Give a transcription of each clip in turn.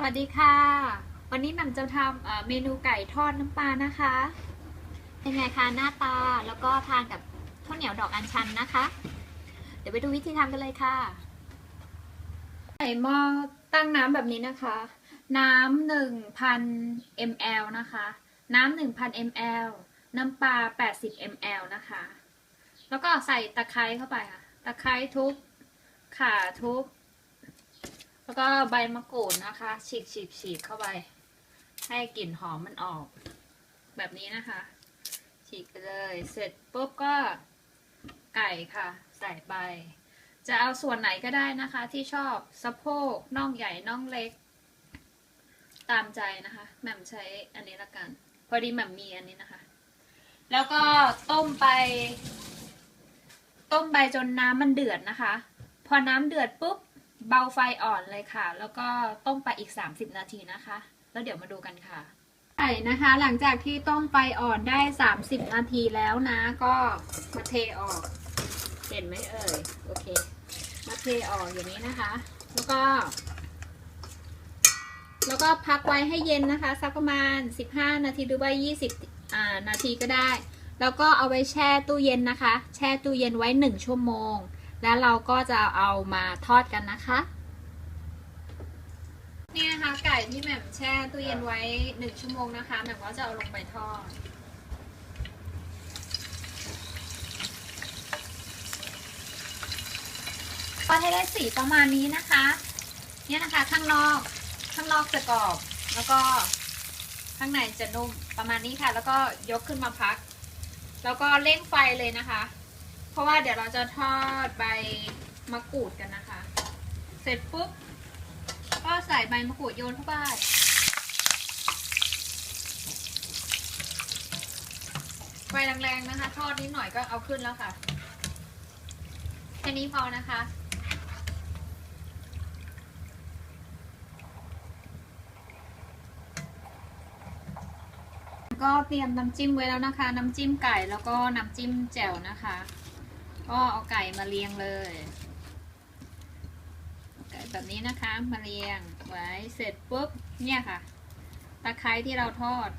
สวัสดีค่ะ วันนี้แหม่มจะทำเอ่อเมนูไก่ทอดน้ำปลานะคะ เป็นไงคะหน้าตาแล้วก็ทานกับข้าวเหนียวดอกอัญชันนะคะ เดี๋ยวไปดูวิธีทำกันเลยค่ะใส่หม้อตั้งน้ำแบบนี้นะคะ น้ำหนึ่งพัน ml นะคะ น้ำหนึ่งพัน ml น้ำปลาแปดสิบ ml นะคะ แล้วก็ใส่ตะไคร้เข้าไปค่ะ ตะไคร้ทุบข่าทุบ แล้วก็ใบมะกรูดนะคะ ฉีกฉีกฉีกเข้าไป ให้กลิ่นหอมมันออก แบบนี้นะคะ ฉีกไปเลย เสร็จปุ๊บก็ไก่ค่ะ ใส่ไป จะเอาส่วนไหนก็ได้นะคะ ที่ชอบสะโพกน่องใหญ่น่องเล็ก ตามใจนะคะแหม่มใช้อันนี้ละกัน พอดีแหม่มมีอันนี้นะคะ แล้วก็ต้มไป ต้มไปจนน้ำมันเดือดนะคะ พอน้ำเดือดปุ๊บ เบาไฟอ่อนเลยค่ะ แล้วก็ต้มไปอีก 30 นาทีนะคะ แล้วเดี๋ยวมาดูกันค่ะไก่นะคะ หลังจากที่ต้มไฟอ่อนได้ 30 นาทีแล้วนะ ก็มาเทออก เห็นไหมเอ่ย โอเค มาเทออกอย่างนี้นะคะ แล้วก็ แล้วก็พักไว้ให้เย็นนะคะ สักประมาณ 15 นาทีหรือว่า 20อ่านาทีก็ได้ แล้วก็เอาไว้แช่ตู้เย็นนะคะ แช่ตู้เย็นไว้ 1 ชั่วโมง แล้วเราก็จะเอามาทอดกันนะคะ เนี่ยนะคะไก่ที่แหม่มแช่ตู้เย็นไว้1ชั่วโมงนะคะแหม่มก็จะเอาลงไปทอดทอดให้ได้สีประมาณนี้นะคะ เนี่ยนะคะข้างนอกข้างนอกจะกรอบแล้วก็ข้างในจะนุ่มประมาณนี้ค่ะ แล้วก็ยกขึ้นมาพัก แล้วก็เร่งไฟเลยนะคะ เพราะว่าเดี๋ยวเราจะทอดใบมะกรูดกันนะคะ เสร็จปุ๊บก็ใส่ใบมะกรูดโยนเข้าไปไฟแรงๆนะคะ ทอดนิดหน่อยก็เอาขึ้นแล้วค่ะ แค่นี้พอนะคะ ก็เตรียมน้ำจิ้มไว้แล้วนะคะ น้ำจิ้มไก่แล้วก็น้ำจิ้มแจ่วนะคะ ก็เอาไก่มาเรียงเลย ไก่แบบนี้นะคะมาเรียงไว้เสร็จปุ๊บเนี่ยค่ะ ตะไคร้ที่เราทอด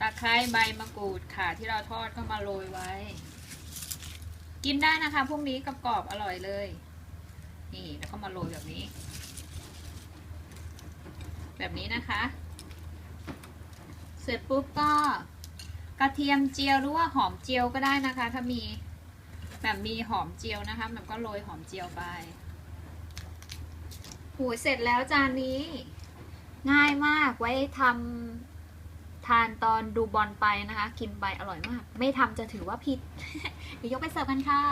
ตะไคร้ใบมะกรูดค่ะที่เราทอดก็มาโรยไว้ กินได้นะคะพวกนี้กรอบๆอร่อยเลย นี่แล้วก็มาโรยแบบนี้ แบบนี้นะคะ เสร็จปุ๊บก็กระเทียมเจียวหรือว่าหอมเจียวก็ได้นะคะ ถ้ามี แบบมีหอมเจียวนะคะแบบก็โรยหอมเจียวไปหูเสร็จแล้วจานนี้ ง่ายมากไว้ทำทานตอนดูบอลไปนะคะ กินไปอร่อยมาก ไม่ทำจะถือว่าผิด เดี๋ยวยกไปเสิร์ฟกันค่ะ